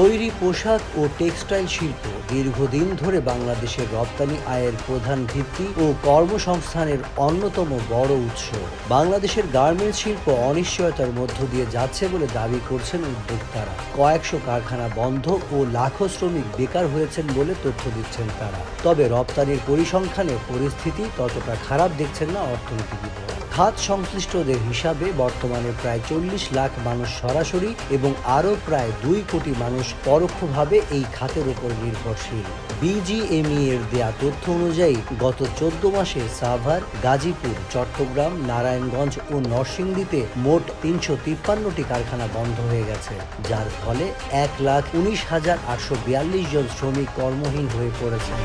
তৈরি পোশাক ও টেক্সটাইল শিল্প দীর্ঘদিন ধরে বাংলাদেশের রপ্তানি আয়ের প্রধান ভিত্তি ও কর্মসংস্থানের অন্যতম বড় উৎস। বাংলাদেশের গার্মেন্টস শিল্প অনিশ্চয়তার মধ্য দিয়ে যাচ্ছে বলে দাবি করছেন উদ্যোক্তারা। কয়েকশো কারখানা বন্ধ ও লাখো শ্রমিক বেকার হয়েছেন বলে তথ্য দিচ্ছেন তারা। তবে রপ্তানির পরিসংখ্যানে পরিস্থিতি ততটা খারাপ দেখছেন না অর্থনীতিবিদরা খাত সংশ্লিষ্টদের হিসাবে বর্তমানে প্রায় চল্লিশ লাখ মানুষ সরাসরি এবং আরও প্রায় দুই কোটি মানুষ পরোক্ষভাবে এই খাতের উপর নির্ভরশীল। বিজিএমই এর দেয়া তথ্য অনুযায়ী, গত চোদ্দ মাসে সাভার, গাজীপুর, চট্টগ্রাম, নারায়ণগঞ্জ ও নরসিংদীতে মোট তিনশো তিপ্পান্নটি কারখানা বন্ধ হয়ে গেছে, যার ফলে এক লাখ উনিশ হাজার আটশো বিয়াল্লিশ জন শ্রমিক কর্মহীন হয়ে পড়েছেন।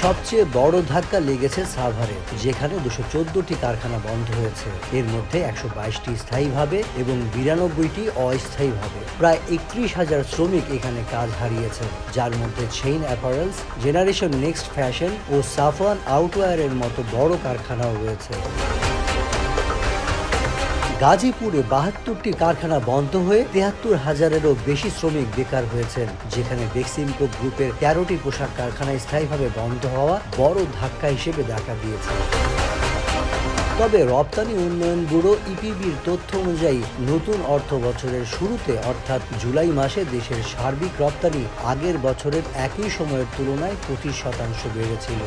সবচেয়ে বড় ধাক্কা লেগেছে সাভারে, যেখানে দুশো চোদ্দটি কারখানা বন্ধ হয়েছে। এর মধ্যে একশো বাইশটি স্থায়ীভাবে এবং বিরানব্বইটি অস্থায়ীভাবে। প্রায় একত্রিশ হাজার শ্রমিক এখানে কাজ হারিয়েছে যার মধ্যে chain apparels generation next fashion ও সাফওয়ান আউটওয়্যারের মতো বড় কারখানাও রয়েছে। গাজীপুরে বাহাত্তরটি কারখানা বন্ধ হয়ে তেহাত্তর হাজারেরও বেশি শ্রমিক বেকার হয়েছেন, যেখানে বেক্সিমকো গ্রুপের তেরোটি পোশাক কারখানা স্থায়ীভাবে বন্ধ হওয়া বড় ধাক্কা হিসেবে দেখা দিয়েছে। তবে রপ্তানি উন্নয়ন ব্যুরো ইপিবির তথ্য অনুযায়ী নতুন অর্থ বছরের শুরুতে, অর্থাৎ জুলাই মাসে দেশের সার্বিক রপ্তানি আগের বছরের একই সময়ের তুলনায় পঁচিশ শতাংশ বেড়েছিল।